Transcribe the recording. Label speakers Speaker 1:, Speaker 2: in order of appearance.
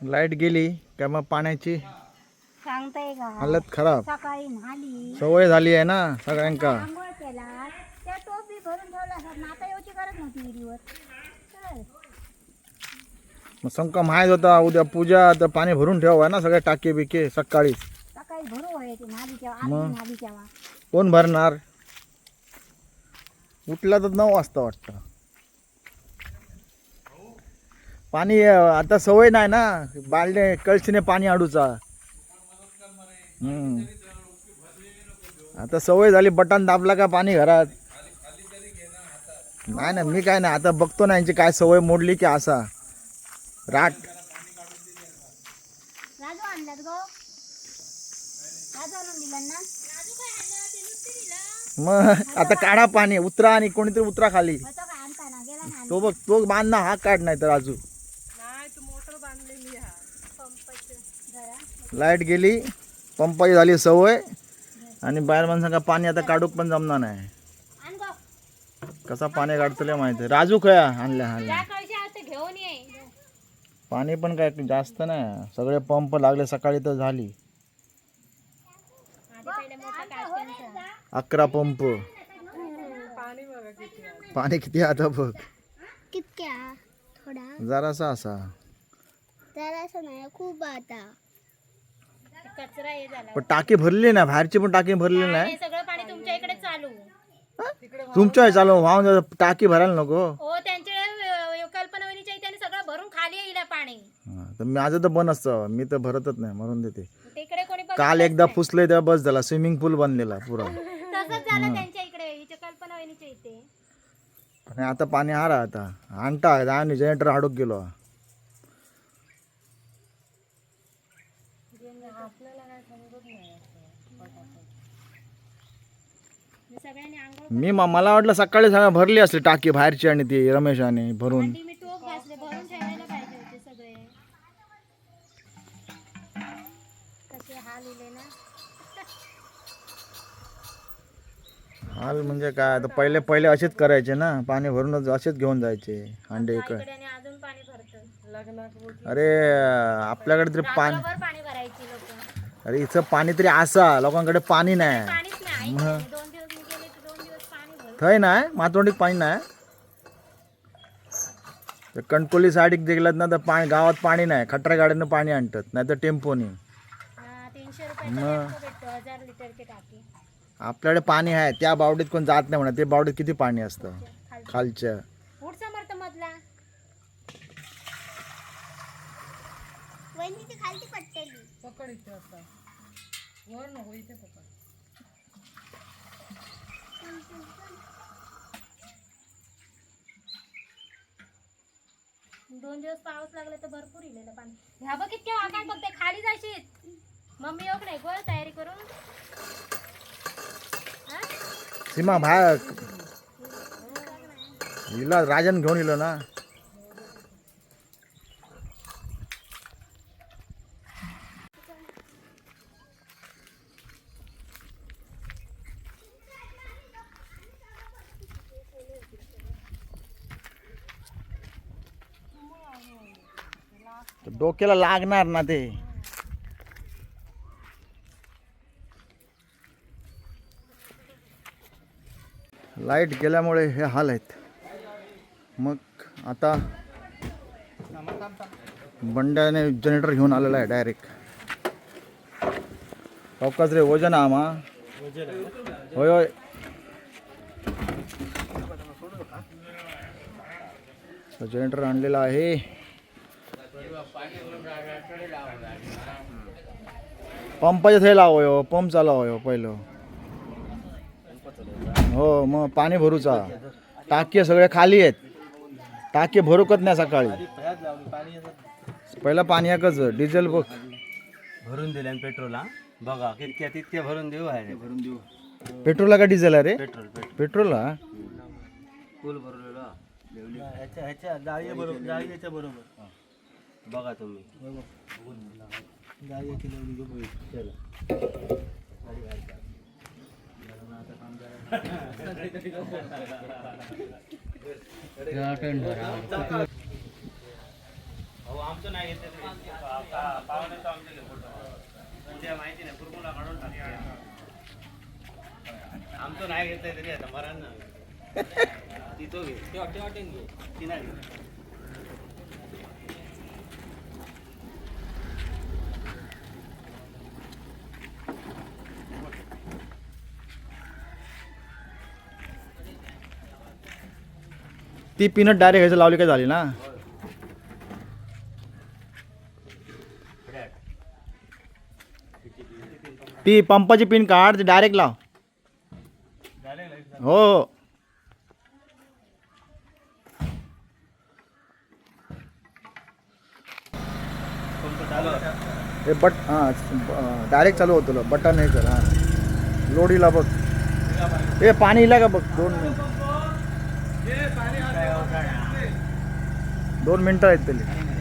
Speaker 1: Light गेली का मग पाण्याची
Speaker 2: सांगताय का?
Speaker 1: हालत खराब.
Speaker 2: सकाळी न्हाली
Speaker 1: सवय झाली आहे ना सगळ्यांका.
Speaker 2: आंघोळ केला. त्या टोप बी भरून ठेवला असत ना आता येऊची गरज नव्हती विहिरीवर. चल.
Speaker 1: मग संक माहीत होता उद्या पूजा तर पाणी भरून ठेवा ना सगळे टाके बिके सकाळी
Speaker 2: सकाळी भरू न्हालीच्या? आधी न्हालीच्या
Speaker 1: कोण भरणार? उठला तर नऊ वाजता वाटतं. पाणी आता सवय नाही ना बालडे कळशीने पाणी आडूचा. हम्म. आता सवय झाली बटन दाबला का पाणी घरात? नाही ना मी काय नाही आता बघतो ना यांची काय सवय मोडली की असा. राट. मग आता काढा पाणी उतरा आणि कोणीतरी उतरा खाली. तो बघ तो बांध ना हा काढ नाही तर अजून लाइट गेली पंपाची झाली सवय आणि बाहेर माणसांका पाणी आता काढूक पण जमणार नाही. कसा पाणी काढतले माहिती राजू खया आणल्या आणल्या. पाणी पण काय जास्त नाही. सगळे पंप लागले सकाळी तर झाली. अकरा पंप. पाणी किती आता बघ.
Speaker 2: कितक्या? थोडा.
Speaker 1: जरासा असा.
Speaker 2: जरासं नाही खूप आता. कचरा हे झाला.
Speaker 1: पण टाकी भरली ना बाहेरची पण टाकी भरली नाही
Speaker 2: सगळं पाणी तुमच्या इकडे चालू.
Speaker 1: तुमच्या आहे चालू वाहून जातं, टाकी भरायला नको.
Speaker 2: हो त्यांच्या कल्पना वहिनीच्या इथे आणि सगळं भरून खाली येईल पाणी.
Speaker 1: हा, तर माझं तर बंद असतं. मी तर भरतच नाही म्हणून देते.
Speaker 2: तिकडे कोणी बघ-
Speaker 1: काल एकदा फुसले तेव्हा बस झाला. स्विमिंग पूल बनलेला पुरा.
Speaker 2: तसंच झालं त्यांच्या इकडे हिच्या कल्पना वहिनीच्या इथे.
Speaker 1: आणि आता पाणी हारा आता. आणता आणि जनरेटर हाडूक गेलो.
Speaker 2: सगळ्यांनी आंघोळ
Speaker 1: मी म- मला वाटलं सकाळी सगळं भरली असली टाकी बाहेरची आणि ती रमेशाने भरून.
Speaker 2: मी टोप घासले भरून ठेवायला पाहिजे होते सगळे. कसे हाल इले ना
Speaker 1: हाल म्हणजे काय? आता पहिले पहिले असेच करायचे ना पाणी भरूनच असेच घेऊन जायचे अंडे इकडे.
Speaker 2: इकडे आणि अजून पाणी भरतं.
Speaker 1: अरे आपल्याकडे तरी पाणी
Speaker 2: बरोबर पाणी भरायची लोक.
Speaker 1: अरे इथं पाणी तरी असा लोकांकडे पाणी नाही.
Speaker 2: पाणीच मी गेले तर दोन दिवस पाणी भरून
Speaker 1: थंय नाही मातोंडीत पाणी नाही तर कणकोली साईड गेलात ना तर पाणी गावात पाणी नाही खटऱ्या गाड्यानं पाणी आणतात नाही तर टेम्पोनी मग? आपल्याकडे पाणी आहे त्या बावडीत कोण जात नाही म्हणा ते बावडीत किती पाणी असतं? खालच्या.
Speaker 2: वहिनी ती खालती पट्टेली. दोन दिवस पाऊस लागला तर भरपूर इलेलं पाणी. ह्या बघ इतक्या वाकाय बघते खाली जाशील. मम्मी योग नाही? गोळ तयारी करून.
Speaker 1: सीमा भाग हिला राजन घेऊन इलो ना. डोक्याला लागणार ना ते. लाइट गेल्यामुळे हे हाल आहेत. मग आता बंड्याने जनरेटर घेऊन आलेला आहे डायरेक्ट चौकाच रे वजन आमा होय होय. जनरेटर आणलेला आहे. पंपाच्या थंय लाव हो पंप चालव हो पहिलं. हो मग पाणी भरूचा. टाकी सगळे खाली आहेत. टाकी भरूकच नाही सकाळी. पहिला पाणी एकच डिझेल बघ.
Speaker 3: भरून दिले पेट्रोल हा बघा कितक्या तितक्या भरून देऊ आहे. भरून देऊ.
Speaker 1: पेट्रोलला का डिझेल आहे रे?
Speaker 3: Petrol petrol. फुल भरलेलो. हा. ह्याच्या ह्याच्या जाळी बरोबर जाळीच्या बरोबर. बघा तुम्ही. की बघ. चला. आमचं नाही येते पाहुण्याचं आमचं घे फोटो माहिती नाही. कुरकुला काढून आमचं नाही घेतलंय तरी आता मरण ना ती तो घे. ते वाटे वाटे घे. ती नाही
Speaker 1: ती पिनट डायरेक्ट ह्याचं लावली काय झाली ना? ती पंपाची पिन काढ ती डायरेक्ट लाव. हो हो. हे बट हां डायरेक्ट चालू होतं बटन हे कर हां. लोडीला बघ. हे पाणी इला का बघ? दोन मिनिट दोन मिनटं आहेत त्याला